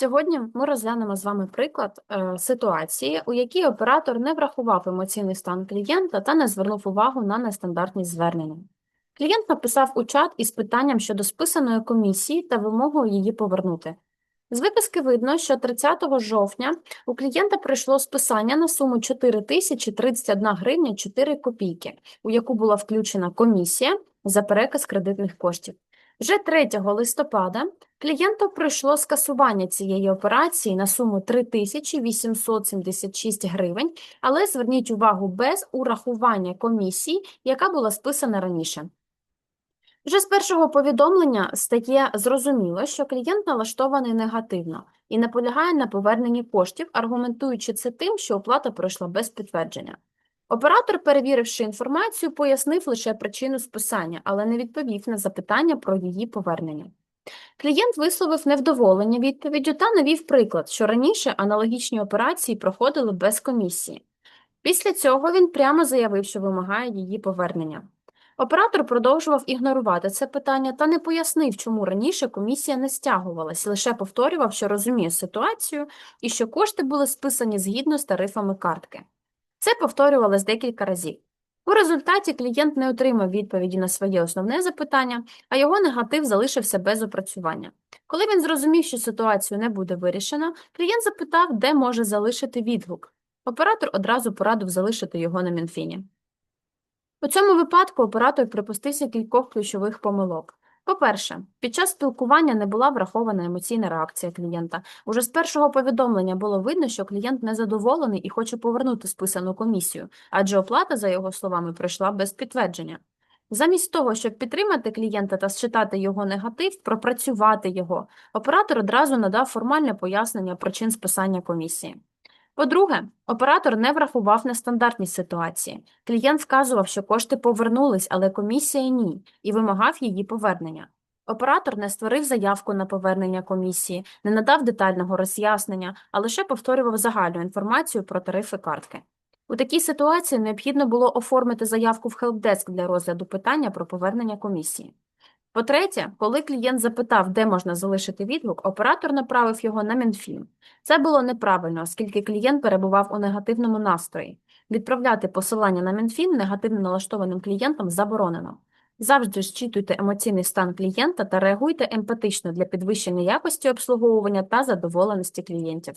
Сьогодні ми розглянемо з вами приклад е, ситуації, у якій оператор не врахував емоційний стан клієнта та не звернув увагу на нестандартність звернення. Клієнт написав у чат із питанням щодо списаної комісії та вимогою її повернути. З виписки видно, що 30 жовтня у клієнта прийшло списання на суму 4031 гривня 4 копійки, у яку була включена комісія за переказ кредитних коштів. Вже 3 листопада клієнту прийшло скасування цієї операції на суму 3876 гривень, але зверніть увагу без урахування комісії, яка була списана раніше. Вже з першого повідомлення стає зрозуміло, що клієнт налаштований негативно і наполягає на поверненні коштів, аргументуючи це тим, що оплата пройшла без підтвердження. Оператор, перевіривши інформацію, пояснив лише причину списання, але не відповів на запитання про її повернення. Клієнт висловив невдоволення відповіддю та навів приклад, що раніше аналогічні операції проходили без комісії. Після цього він прямо заявив, що вимагає її повернення. Оператор продовжував ігнорувати це питання та не пояснив, чому раніше комісія не стягувалась, лише повторював, що розуміє ситуацію і що кошти були списані згідно з тарифами картки. Це повторювалось декілька разів. У результаті клієнт не отримав відповіді на своє основне запитання, а його негатив залишився без опрацювання. Коли він зрозумів, що ситуацію не буде вирішено, клієнт запитав, де може залишити відгук. Оператор одразу порадив залишити його на Мінфіні. У цьому випадку оператор припустився кількох ключових помилок. По-перше, під час спілкування не була врахована емоційна реакція клієнта. Уже з першого повідомлення було видно, що клієнт незадоволений і хоче повернути списану комісію, адже оплата, за його словами, пройшла без підтвердження. Замість того, щоб підтримати клієнта та считати його негатив, пропрацювати його, оператор одразу надав формальне пояснення причин списання комісії. По-друге, оператор не врахував нестандартність ситуації. Клієнт вказував, що кошти повернулись, але комісія ні, і вимагав її повернення. Оператор не створив заявку на повернення комісії, не надав детального роз'яснення, а лише повторював загальну інформацію про тарифи картки. У такій ситуації необхідно було оформити заявку в хелпдеск для розгляду питання про повернення комісії. По-третє, коли клієнт запитав, де можна залишити відгук, оператор направив його на Мінфін. Це було неправильно, оскільки клієнт перебував у негативному настрої. Відправляти посилання на Мінфін негативно налаштованим клієнтам заборонено. Завжди зчитуйте емоційний стан клієнта та реагуйте емпатично для підвищення якості обслуговування та задоволеності клієнтів.